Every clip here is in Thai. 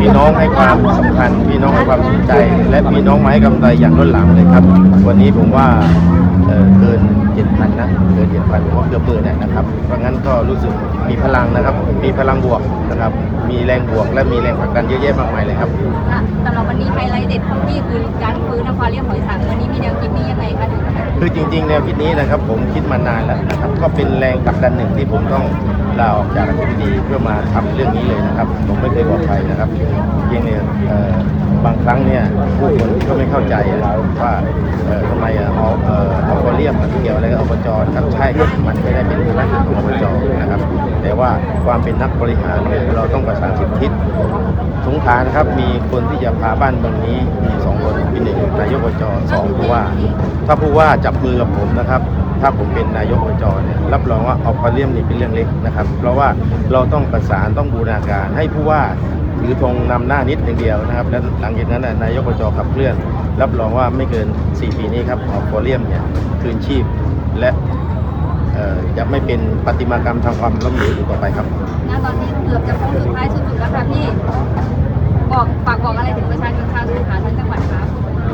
พี่น้องให้ความสำคัญพี่น้องให้ความสนใจ และพี่น้องมาให้กำลังใจอย่างล้นหลามเลยครับ วันนี้ผมว่าเอ่อเกินเจ็ดพันนะเกินเจ็ดพันผมว่าเกือบหมื่นเนี่ยนะครับ เพราะงั้นก็รู้สึกมีพลังนะครับ มีพลังบวกนะครับ มีแรงบวกและมีแรงผลักดันเยอะแยะมากมายเลยครับ ค่ะสำหรับวันนี้ไฮไลท์เด็ดของพี่คือการฟื้นอควาเรียมหอยสังวันนี้มีแนวคิดนี้ยังไงคะถึงจะคือจริงๆแนวคิดนี้นะครับผมคิดมานานแล้วนะครับก็เป็นแรงผลักดันหนึ่งที่ผมต้องลาออกจากอธิบดีเพื่อมาทำเรื่องนี้เลยนะครับ ผมไม่เคยบอกใครนะครับเพียงเนี่ยบางครั้งเนี่ยผู้คนก็ไม่เข้าใจนะครับว่าทำไมเอาเอ่อเอาเรียมมันเกี่ยวอะไรกับอบจครับใช่มันไม่ได้เป็นหน้าที่ของอบจนะครับ แต่ว่าความเป็นนักบริหารเนี่ยเราต้องประสานสิบทิศสงขลานครับมีคนที่จะพาบ้านเมืองนี้มีสองคนมีหนึ่งนายกอบจสองผู้ว่า ถ้าผู้ว่าจับมือกับผมนะครับถ้าผมเป็นนายกอบจเนี่ยรับรองว่าออาเรียมนี่เป็นเรื่องเล็กนะครับ เพราะว่าเราต้องประสานต้องบูรณาการให้ผู้ว่า ถือธงนำหน้านิดอย่างเดียวนะครับ แล้วหลังจากนั้นนายกอบจขับเคลื่อน รับรองว่าไม่เกิน 4 ปีนี้ครับออกโพเลียมเนี่ยคืนชีพและเออจะไม่เป็นปฏิมากรรมทางความล้มเหลวอีกต่อไปครับณตอนนี้เกือบจะโค้งสุดท้ายสุดๆแล้วค่ะพี่ บอกฝากบอกอะไรถึงประชาชนชาวสงขลาทั้งจังหวัดครับ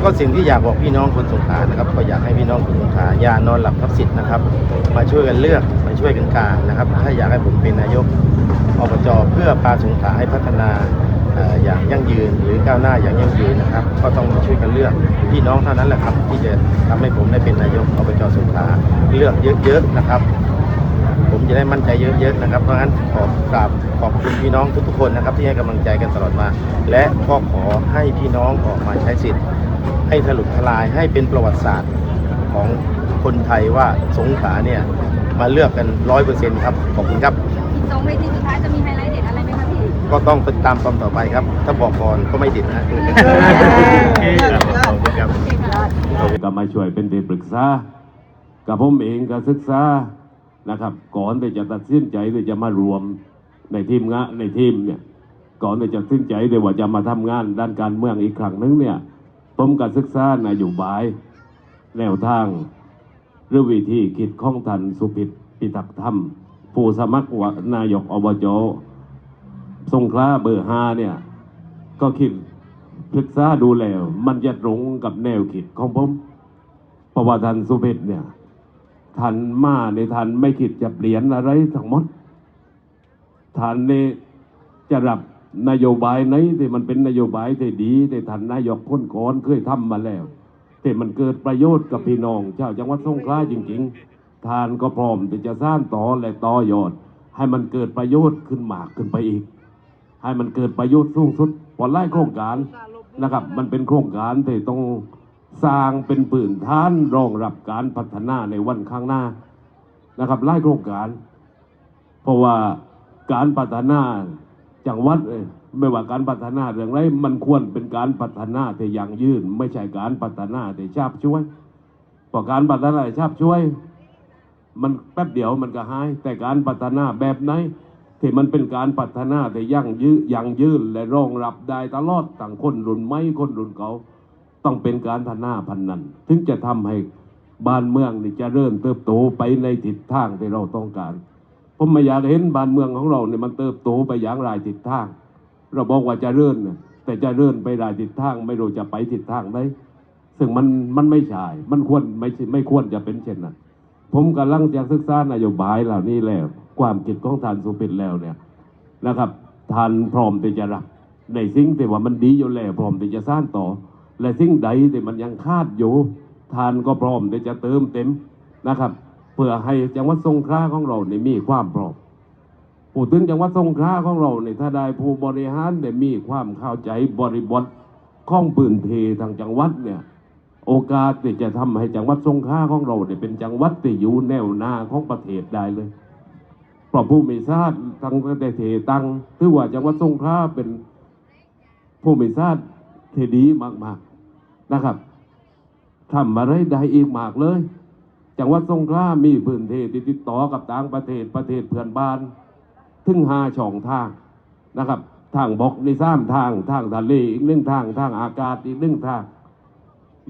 ก็สิ่งที่อยากบอกพี่น้องคนสงขลานะครับ ก็อยากให้พี่น้องคนสงขลาอย่านอนหลับทับสิทธิ์นะครับ มาช่วยกันเลือกมาช่วยกันกางนะครับ ถ้าอยากให้ผมเป็นนายกอบจเพื่อพาสงขลาให้พัฒนาอย่างยั่งยืนหรือก้าวหน้าอย่างยั่งยืนนะครับ ก็ต้องมาช่วยกันเลือกพี่น้องเท่านั้นแหละครับ ที่จะทำให้ผมได้เป็นนายกอบจสงขลาเลือกเยอะๆนะครับ ผมจะได้มั่นใจเยอะๆนะครับเพราะฉะนั้นขอกราบขอบคุณพี่น้องทุกๆคนนะครับ ที่ให้กำลังใจกันตลอดมา และก็ขอให้พี่น้องออกมาใช้สิทธิ์ ให้ถลุทลายให้เป็นประวัติศาสตร์ของคนไทยว่าสงขลาเนี่ยมาเลือกกันร้อยเปอร์เซ็นต์ครับขอบคุณครับอีกสองเวทีสุดท้ายจะมีไฮไลท์เด็ดอะไรไหมคะพี่ก็ต้องติดตามตอนต่อไปครับ ถ้าบอกก่อนก็ไม่ติดนะขอบคุณครับโอเคค่ะก็มาช่วยเป็นที่ปรึกษากับผมเองก็ศึกษา นะครับก่อนที่จะตัดสินใจที่จะมารวมในทีมงานในทีมเนี่ยก่อนที่จะตัดสินใจที่ว่าจะมาทำงานด้านการเมืองอีกครั้งหนึงเนี่ยผมก็ศึกษานโยบายแนวทางหรือวิธีคิดของท่านสุพิษปิตักธรรม ผู้สมัครวนายกอบจสงขลาเบอร์ห้าเนี่ยก็คิดศึกษาดูแล้ว มันจะตรงกับแนวคิดของผมเพราะว่าท่านสุพิษเนี่ย ท่านมาในท่านไม่คิดจะเปลี่ยนอะไรทั้งหมดท่านนี่จะรับนโยบายไหนที่มันเป็นนโยบายที่ดีที่ท่านนายกพ้นก่อนเคยทำมาแล้วที่มันเกิดประโยชน์กับพี่น้องชาวจังหวัดสงขลาจริง ๆ ท่านก็พร้อมที่จะสร้างต่อและต่อยอด ให้มันเกิดประโยชน์ขึ้นมากขึ้นไปอีก ให้มันเกิดประโยชน์สูงสุดผลไล่โครงการนะครับ มันเป็นโครงการที่ต้อง สร้างเป็นปืนฐานรองรับการพัฒนาในวันข้างหน้านะครับไล่โครงการ เพราะว่าการพัฒนาจังหวัดเอ่ยไม่ว่าการพัฒนาเรื่องไรมันควรเป็นการพัฒนาที่ยั่งยืน ไม่ใช่การพัฒนาที่ชาบช่วยเพราะการพัฒนาชาบช่วย มันแป๊บเดียวมันก็หาย แต่การพัฒนาแบบไหนที่มันเป็นการพัฒนาที่ยั่งยืนยั่งยืนและรองรับได้ตลอดต่างคนรุ่นไม่คนรุ่นเก่า ต้องเป็นการพัฒนาพันนันถึงจะทำให้บ้านเมืองนี่จะเริ่มเติบโตไปในทิศทางที่เราต้องการ ผมไม่อยากเห็นบ้านเมืองของเราเนี่ยมันเติบโตไปอย่างไรทิศทาง เราบอกว่าจะเริ่นะแต่จะเริ่ไปได้ทิศทาง ไม่รู้จะไปทิศทางไหนซึ่งมันมันไม่ใช่ มันควรไม่ไม่ควรจะเป็นเช่นนั้น ผมกำลังจะศึกษานโยบายเหล่านี้แล้ว ความคิดของท่านสุพิษแล้วเนี่ยนะครับท่านพร้อมที่จะรับในสิ่งที่ว่ามันดีอยู่แล้วพร้อมที่จะสร้างต่อ และสิ่งใดที่มันยังคาดอยู่ทานก็พร้อมที่จะเติมเต็มนะครับ เพื่อให้จังหวัดสงขลาของเราเนี่ยมีความพร้อมผู้ถึงจังหวัดสงขลาของเราเนี่ยถ้าได้ผู้บริหารได้มีความเข้าใจบริบทข้องปืนเททางจังหวัดเนี่ย โอกาสที่จะทำให้จังหวัดสงขลาของเราเนี่ยเป็นจังหวัดที่อยู่แนวหน้าของประเทศได้เลยเพราะผู้มีชาติทางประเทศตังถือว่าจังหวัดสงขลาเป็นผู้มีชาติที่ดีมากๆ นะครับทำอะไรได้อีกมากเลย จังหวัดสงขลามีพื้นที่ติดต่อกับต่างประเทศประเทศเพื่อนบ้าน ถึงห้าช่องทางนะครับ ทางบกในสามทางทางทะเลอีกหนึ่งทางทางอากาศอีกหนึ่งทาง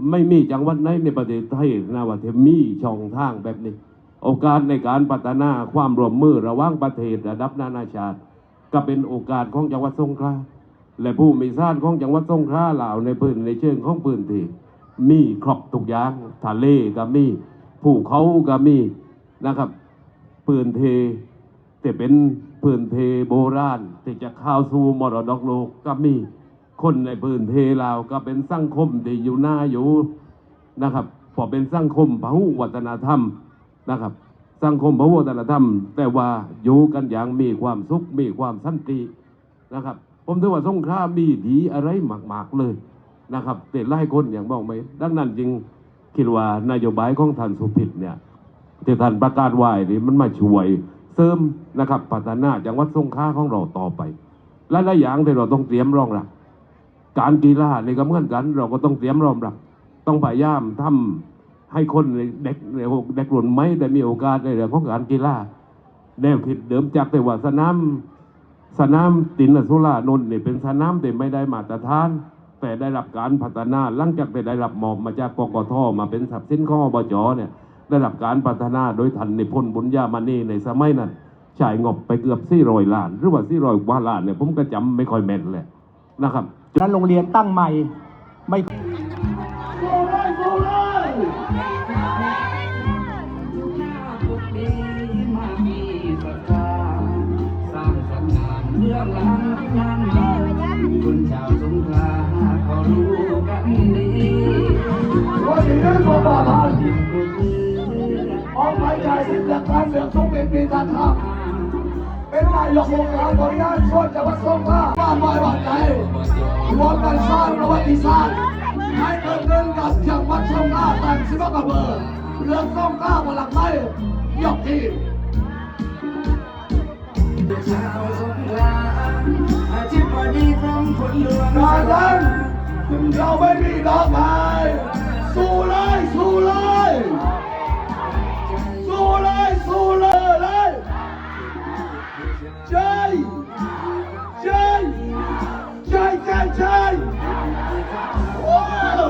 ไม่มีจังหวัดไหนในประเทศไทยนะว่าจะมีช่องทางแบบนี้ โอกาสในการพัฒนาความร่วมมือระหว่างประเทศระดับนานาชาติ ก็เป็นโอกาสของจังหวัดสงขลา และผู้มีชาติของจังหวัดสงขลาเหล่าในพื้นในเชิงของพื้นที่มีครบทุกอย่างทะเลก็มีภูเขาก็มีนะครับพื้นเทแต่เป็นพื้นเทโบราณที่จะเข้าสู่มรดกโลกก็มีคนในพื้นเทลาก็เป็นสังคมที่อยู่หน้าอยู่นะครับพอเป็นสังคมพหุวัฒนธรรมนะครับสังคมพหุวัฒนธรรม แต่ว่าอยู่กันอย่างมีความสุขมีความสันตินะครับ ผมถือว่าสงขลามีดีอะไรมาก ๆ เลยนะครับแต่ไล่คนอย่างบอกไม่ดังนั้นจึงคิดว่านโยบายของท่านสุพิษเนี่ยที่ท่านประกาศไว้นี่มันมาช่วยเสริมนะครับพัฒนาจังหวัดสงขลาของเราต่อไปและหลายอย่างที่เราต้องเตรียมรองรับการกีฬาในก็เหมือนกัน เราก็ต้องเตรียมรองรับต้องพยายามทำให้คนเด็กเด็กรุ่นใหม่ได้มีโอกาสในเรื่องของการกีฬาแนวคิดเดิมจากแต่ว่าสนาม สนามตินสุรานนท์นี่เป็นสนามที่ไม่ได้มาตรฐาน แต่ได้รับการพัฒนาหลังจากที่ได้รับมอบมาจากกกทมาเป็นทรัพย์สินของอบจเนี่ยได้รับการพัฒนาโดยทันในพนธ์บุญญามานีในสมัยนั้นจ่ายงบไปเกือบ400ล้าน หรือว่า400กว่าล้านเนี่ยผมก็จำไม่ค่อยแม่นเลยนะครับนั้นโรงเรียนตั้งใหม่ไม่ สิทธิ์จากการเลือกทุกเป็นปีการทำเป็นนายกองค์การบริหารส่วนจังหวัดสงขลาบ้านไม้บ้านใจรวมกันสร้างประวัติศาสตร์ให้เกิดเดินกับจังหวัดสงขลาแต่งสิบกระเบอร์เรื่องสงขลาบนหลักไม้ยกทีมชาวสงขลาอธิบดีกรมฝนหลวงกาดันเราไม่มีดอกไม้สู้เลยสู้เลย สู้เลยเลยใจใจใจใจใจว้าว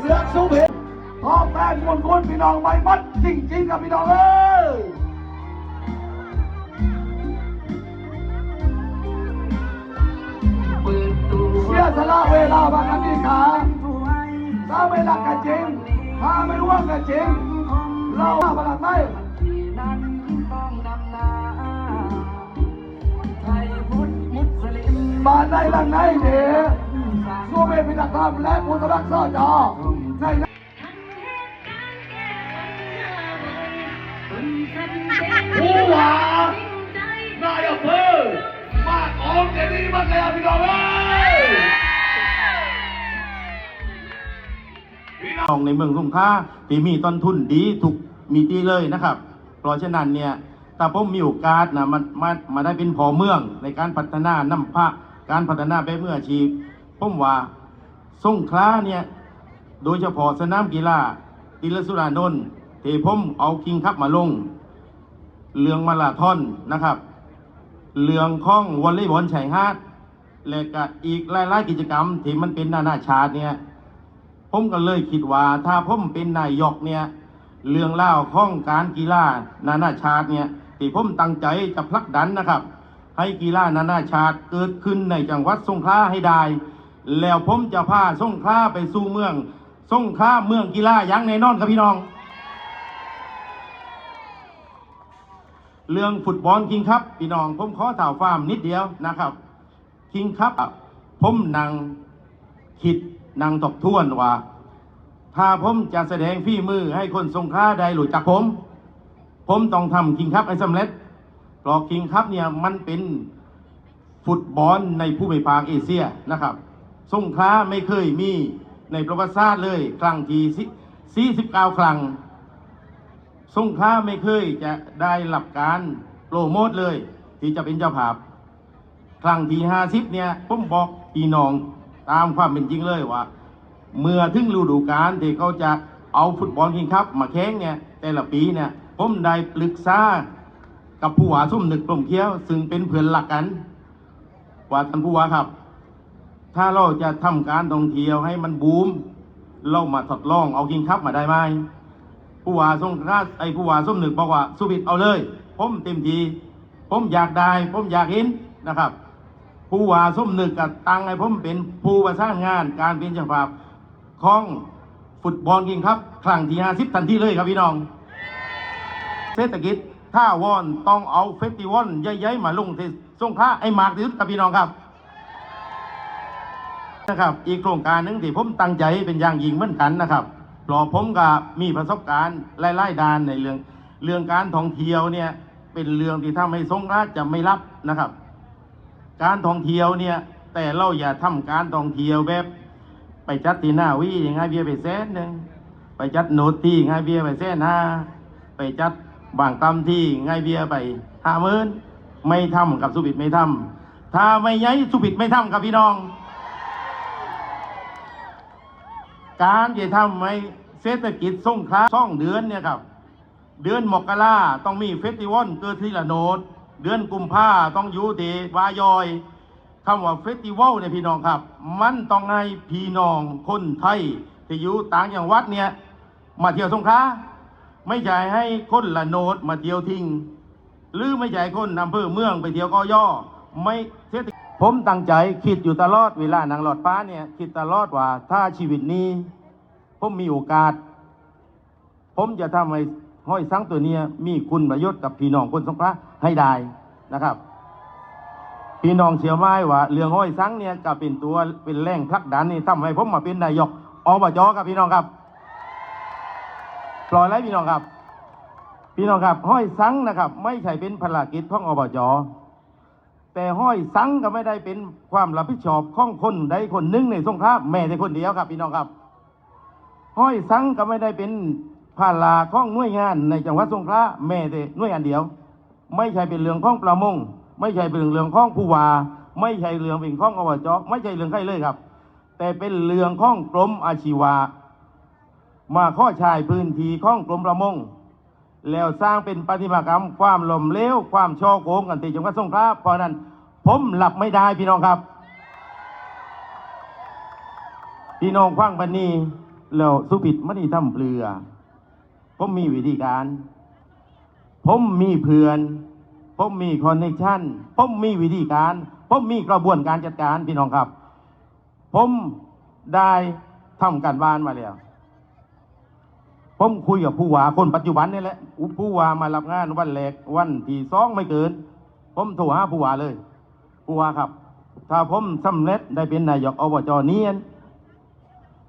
เลือกสุเพชทอแทนมวลคนพี่น้องไม่มัดจริงๆกับพี่น้องเอ้ยเปิดตัวเสียสละเวลาบางครั้งนี่ขาถ้าไม่รักกันจริง ถ้าไม่ร่วมกันจริง เราว่าพลังไม่ที่นั้นต้องนำหน้าไทยพุทธมุสลิมมาในหลังในเดียสู้เมพิทักษ์ธรรมและพุทธรักษาจอในนั้นผู้ว่านายอำเภอมาของเจดีย์มาแก่พี่น้องเอ้ น้องในเมืองสงขลาที่มีต้นทุนดีถูกมีดีเลยนะครับ เพราะฉะนั้นเนี่ยถ้าผมมีโอกาสนะมันมามาได้เป็นพอเมืองในการพัฒนาน้ำพระการพัฒนาแบบมืออาชีพผมว่าสงขลาเนี่ยโดยเฉพาะสนามกีฬาติลสุรานนท์ที่ผมเอาคิงคับมาลง เรื่องมาลาทอนนะครับ เรื่องของวอลเลย์บอลชายหาดและก็อีกหลายๆกิจกรรมที่มันเป็นนานาชาติเนี่ย ผมก็เลยคิดว่า ถ้าผมเป็นนายกเนี่ย เรื่องเล่าวของการกีฬานานาชาติเนี่ยที่ผมตั้งใจจะผลักดันนะครับ ให้กีฬานานาชาติเกิดขึ้นในจังหวัดสงขลาให้ได้ แล้วผมจะพาสงขลาไปสู่เมืองสงขลาเมืองกีฬาอย่างแน่นอนครับพี่น้อง เรื่องฟุตบอลคิงครับพี่น้อง ผมขอถ่าวฟาร์มนิดเดียวนะครับ คิงครับผมนั่งคิด นั่งทบทวนว่า ถ้าผมจะแสดงฝีมือให้คนสงขลาได้รู้จักผม ผมต้องทำคิงครับให้สำเร็จเพราะคิงครับเนี่ยมันเป็นฟุตบอลในผู้ไม่ภาคเอเชียนะครับสงขลาไม่เคยมีในประวัติศาสตร์เลย ครั้งที่49 ครั้งสงขลาไม่เคยจะได้รับการโปรโมทเลย ที่จะเป็นเจ้าภาพ ครั้งที่ห้าสิบเนี่ยผมบอกพี่น้อง ตามความเป็นจริงเลยว่า เมื่อถึงฤดูกาลที่เขาจะเอาฟุตบอลคิงคัพมาแข่งเนี่ยแต่ละปีเนี่ยผมได้ปรึกษากับผู้ว่าส้มหนึกกลมเคี้ยว ซึ่งเป็นเพื่อนหลักกันว่าท่านผู้ว่าครับ ถ้าเราจะทำการท่องเที่ยวให้มันบูม เรามาทดลองเอาคิงคัพมาได้ไหมผู้ว่าทรงราชไอผู้ว่าส้มหนึกบอกว่าสุบิดเอาเลย ผมเต็มทีผมอยากได้ ผมอยากเห็นนะครับ ผู้ว่าส้มหนึกกับตังให้ผมเป็นผู้ประสานงานการเป็นเจ้าภาพของฟุตบอลกิงครับครั้งที่50ทันทีเลยครับพี่น้อง เศรษฐกิจถ้าวอนต้องเอาเฟสติวัลใหญ่ๆมาลงที่สงขลาไอ้หมากที่สุดครับพี่น้องครับนะครับ อีกโครงการหนึ่งที่ผมตั้งใจเป็นอย่างยิ่งเหมือนกันนะครับเพราะผมก็มีประสบการณ์ไล่ๆดานในเรื่อง เรื่องการท่องเที่ยวเนี่ยเป็นเรื่องที่ทำให้สงขลาจะไม่รับนะครับ การท่องเที่ยวเนี่ย แต่เราอย่าทำการท่องเที่ยวแบบ ไปจัดที่หน้าวิง่ายเบียไปแสนหนึ่งไปจัดโนดที่ง่ายเบียไปแสนห้าไปจัดบางตำที่ง่ายเบียไปห้าหมื่นไม่ทำกับสุบิดไม่ทำถ้าไม่ย้ายสุบิดไม่ทำกับพี่น้อง การจะทำให้เศรษฐกิจส่งค้าช่องเดือนเนี่ยครับ เดือนมกราต้องมีเฟสติวัลเกิดที่ละโนด เดือนกุมภาต้องอยู่ที่วายอยคำว่าเฟสติวัลเนี่ยพี่น้องครับ มันต้องให้พี่น้องคนไทยที่อยู่ต่างจังหวัดเนี่ยมาเที่ยวสงขลาไม่ใช่ให้คนละโนดมาเที่ยวทิ้งหรือไม่ใช่คนอำเภอเมืองไปเที่ยวกอย่อไม่เศรษฐกิจผมตั้งใจคิดอยู่ตลอดเวลานางหลอดฟ้าเนี่ยคิดตลอดว่าถ้าชีวิตนี้ ผมมีโอกาส ผมจะทำให้ ห้อยสังตัวเนี้ยมีคุณประโยชน์กับพี่น้องคนสงขลาให้ได้นะครับ พี่น้องเชื่อไหมว่าเรื่องห้อยสังเนี่ยก็เป็นตัวเป็นแรงผลักดันนี่ทำให้ผมมาเป็นนายกอบจครับพี่น้องครับปล่อยแล้วพี่น้องครับ พี่น้องครับห้อยสังนะครับ ไม่ใช่เป็นภารกิจของอบจแต่ห้อยสังก็ไม่ได้เป็นความรับผิดชอบของคนใดคนหนึ่งในสงขลาแม่แต่คนเดียวครับ พี่น้องครับ ห้อยสังก็ไม่ได้เป็น ภาราของหน่วยงานในจังหวัดสงขลาแม่แต่หน่วยงานเดียว ไม่ใช่เป็นเรื่องของประมง ไม่ใช่เป็นเรื่องของผู้ว่าไม่ใช่เรื่องเป็นของอบจไม่ใช่เรื่องใครเลยครับ แต่เป็นเรื่องของกรมอาชีวะมาข้อชายพื้นที่ของกรมประมง แล้วสร้างเป็นปฏิมากรรม ความล้มเหลวความช่อโกงกันที่จังหวัดสงขลาเพราะนั้น ผมหลับไม่ได้พี่น้องครับ พี่น้องฟังปันนี้แล้วสุผิดมณีทำเปลือ ผมมีวิธีการ ผมมีเพื่อน ผมมีคอนเนคชั่น ผมมีวิธีการ ผมมีกระบวนการจัดการพี่น้องครับ ผมได้ทำการบ้านมาแล้ว ผมคุยกับผู้ว่าคนปัจจุบันนี่แหละผู้ว่ามารับงานวันแรกวันที่สองไม่เกิน ผมโทรหาผู้ว่าเลย ผู้ว่าครับ ถ้าผมสำเร็จได้เป็นนายกอบจเนียน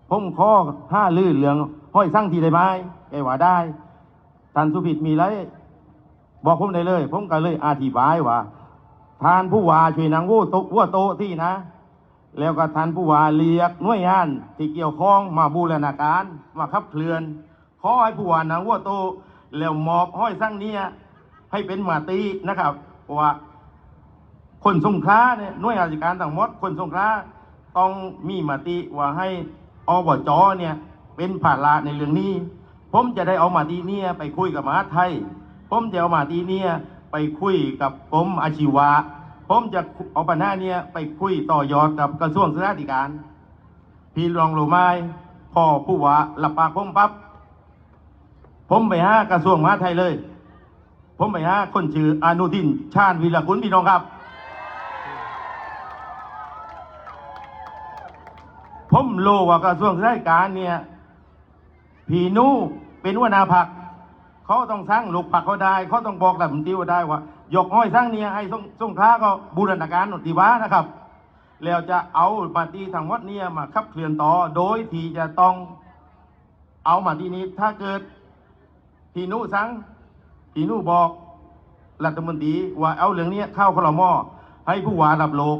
ผมขอห้าลื่นเหลืองห้อยสั่งทีได้ไหม แกว่าได้ท่านสุผิดมีไรบอกผมได้เลย ผมก็เลยอธิบายว่าท่านผู้ว่าช่วยนางวัวโตวัวโตที่นะ แล้วก็ท่านผู้ว่าเรียกหน่วยงานที่เกี่ยวข้องมาบูรณาการมาขับเคลื่อนขอให้ผู้ว่านางวัวโต แล้วมอบห้อยสั่งเนี้ยให้เป็นมาตีนะครับว่าคนสงขลาเนี่ยหน่วยราชการต่างมด คนสงขลาต้องมีมาติว่าให้อบจเนี่ยเป็นภาระในเรื่องนี้ ผมจะได้เอามาตีเนี่ยไปคุยกับมหาไทย ผมจะเอามาตีเนี่ยไปคุยกับกรมอาชีวะ ผมจะเอาปัญหาเนี่ยไปคุยต่อยอดกับกระทรวงศึกษาธิการ พี่รองรู้ไหมพ่อผู้ว่าหลับปากผมปั๊บผมไปหากระทรวงมหาไทยเลย ผมไปหาคนชื่ออนุทิน ชาญวีรกุลพี่น้องครับ ผมโลว่ากระทรวงศึกษาธิการเนี่ย พี่นู้ เป็นหัวหน้าพักเขาต้องสร้างลูกพักเขาได้เขาต้องบอกแบบติวาได้ว่ายกห้อยสร้างเนี่ยไอ้ส่งส่งค้าก็บูรณาการหนติวานะครับ แล้วจะเอามาตีทางวัดเนี่ยมาขับเคลื่อนต่อโดยที่จะต้องเอามาที่นี้ถ้าเกิดพี่นุสั่งพี่นุบอกรัฐมนตรีว่าเอาเรื่องนี้เข้าคลมอให้ผู้ว่ารับโลก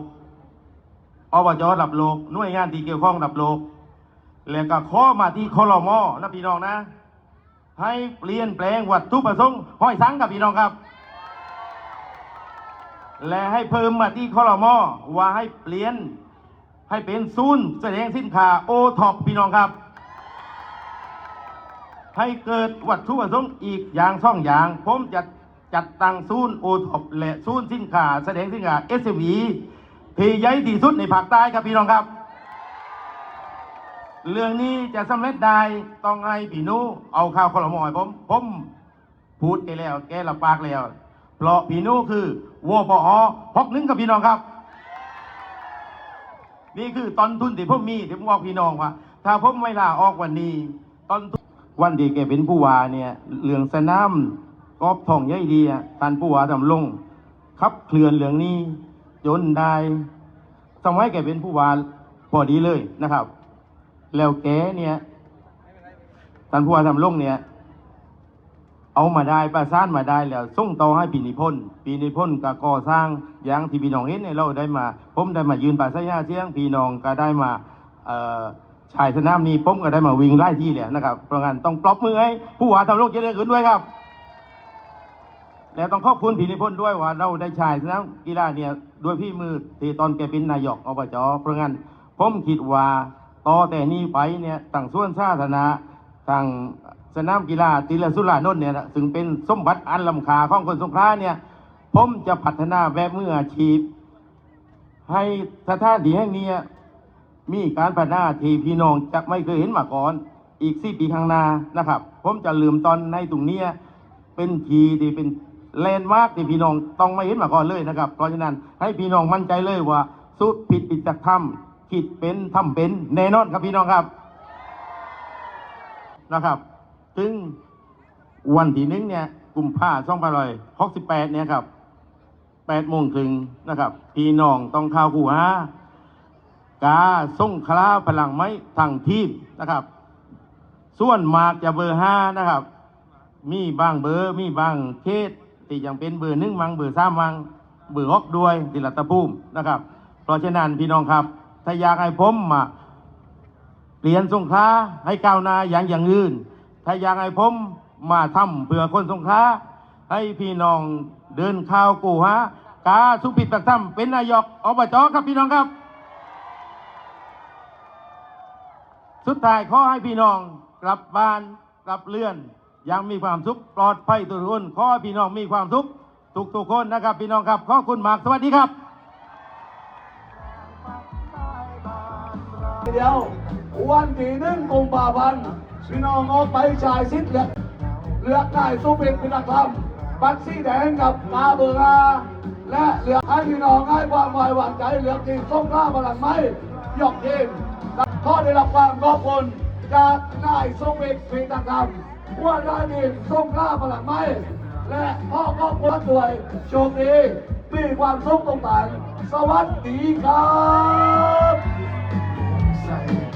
อบจรับโลกหน่วยงานที่เกี่ยวข้องรับโลกแล้วก็ข้อมาที่คลมอนะพี่น้องนะ ให้เปลี่ยนแปลงวัตถุประสงค์ห้อยสังกับพี่น้องครับ และให้เพิ่มมาที่คลมอว่าให้เปลี่ยนให้เป็นศูนย์แสดงสินค้าโอท็อปพี่น้องครับ ให้เกิดวัตถุประสงค์อีกอย่างสองอย่าง ผมจะจัดตั้งศูนย์โอท็อปและศูนย์สินค้าแสดงสินค้า s อ v ที่ใหญ่ที่สุดในภาคใต้ครับพี่น้องครับ เรื่องนี้จะสำเร็จได้ต้องให้พี่นูเอาข้าวคอลมอยผมผมพูดไปแล้ว แกรับปากแล้วเพราะพี่นู้คือวปอพกหนึ่งกับพี่น้องครับ นี่คือตอนทุนที่ผมมีที่ผมบอกพี่น้องว่า ถ้าผมไม่ลาออกวันนี้ ตอนวันที่แกเป็นผู้ว่าเนี่ยเหลืองสนามกอบทองใหญ่ดีท่านผู้ว่าทำลงขับเคลื่อนเหลืองนี้ จนได้สมัยแกเป็นผู้ว่าพอดีเลยนะครับ แล้วแกเนี่ยท่านผู้ว่าทำลงเนี่ย เอามาได้ประสานมาได้แล้วส่งต่อให้ปีนิพนธ์ปีนิพนธ์ก็ก่อสร้างอย่างที่พี่น้องเห็นเนี่ยเราได้มาผมได้มายืนป่าสยาเสียงพี่น้องก็ได้มาชายสนามนี้ผมก็ได้มาวิ่งไล่ที่เลยนะครับเพราะงั้นต้องปรบมือให้ผู้ว่าทำลกเจริญขึ้นด้วยครับแล้วต้องขอบคุณพี่นิพนธ์ด้วยว่าเราได้ชายสนามกีฬาเนี่ยด้วยพี่มือที่ตอนแกเป็นนายกอบจเพราะงั้นผมคิดว่า ต่อแต่นี้ไปเนี่ยต่างส่วนสาธารณะต่างสนามกีฬาติลสุรานนท์เนี่ยนะซึ่งเป็นสมบัติอันล้ำค่าของคนสงขลาเนี่ย ผมจะพัฒนาแบบมืออาชีพ ให้สถานที่แห่งนี้มีการพัฒนาที่พี่น้องจะไม่เคยเห็นมาก่อนอีกสี่ปีข้างหน้านะครับ ผมจะลืมตอนในตรงนี้เป็นทีที่เป็นแลนด์มาร์กที่พี่น้องต้องไม่เห็นมาก่อนเลยนะครับ เพราะฉะนั้นให้พี่น้องมั่นใจเลยว่าสุดผิดปิดจากถ้ำ คิดเป็นทำเป็นแน่นอนครับพี่น้องครับนะครับถึงวันที่หนึ่งเนี่ยกลุ่มภาสองพันร้อยหกสิบแปดเนี่ยครับแปดโมงถึงนะครับ พี่น้องต้องข้าวคู่หากาส่งคลาพลังไม้ทางทีมนะครับ ส่วนมากจะเบอร์ห้านะครับ มีบางเบอร์มีบางเขตที่ยังเป็นเบอร์หนึ่งมังเบอร์สามมังเบอร์ฮอกด้วยติลัตตภูมินะครับ เพราะฉะนั้นพี่น้องครับ ถ้าอยากให้ผมมาเปลี่ยนสงขลาให้ก้าวหน้าอย่างอย่างอื่น ถ้าอยากให้ผมมาทำเพื่อคนสงขลาให้พี่น้องเดินข้าวกูฮะกาสุพิตตักถ้ำเป็นนายกอบจครับพี่น้องครับ สุดท้ายขอให้พี่น้องกลับบ้านกลับเรือนอยังมีความสุขปลอดภัยทุกคนขอให้พี่น้องมีความสุขทุกทุกๆคนนะครับ พี่น้องครับขอบคุณมากสวัสดีครับ เดียว วันที่หนึ่งกุมภาพันธ์พี่น้องออกไปชายสิทธิ์เลือกเลือกนายสุเป็นพินักธรรมบัตรสีแดงกับกาเบอร์อาและเลือกให้พี่น้องให้ความไว้วางใจเลือกทีมส่งข้าพลังไม้ยกทีมข้อได้รับความขอบคุณจากนายสุเป็นพินักธรรมหัวหน้าทีมส่งข้าพลังไม้และพ่อครอบครัวด้วยโชคดีมีความสุขตรงไหนสวัสดีครับ ใจ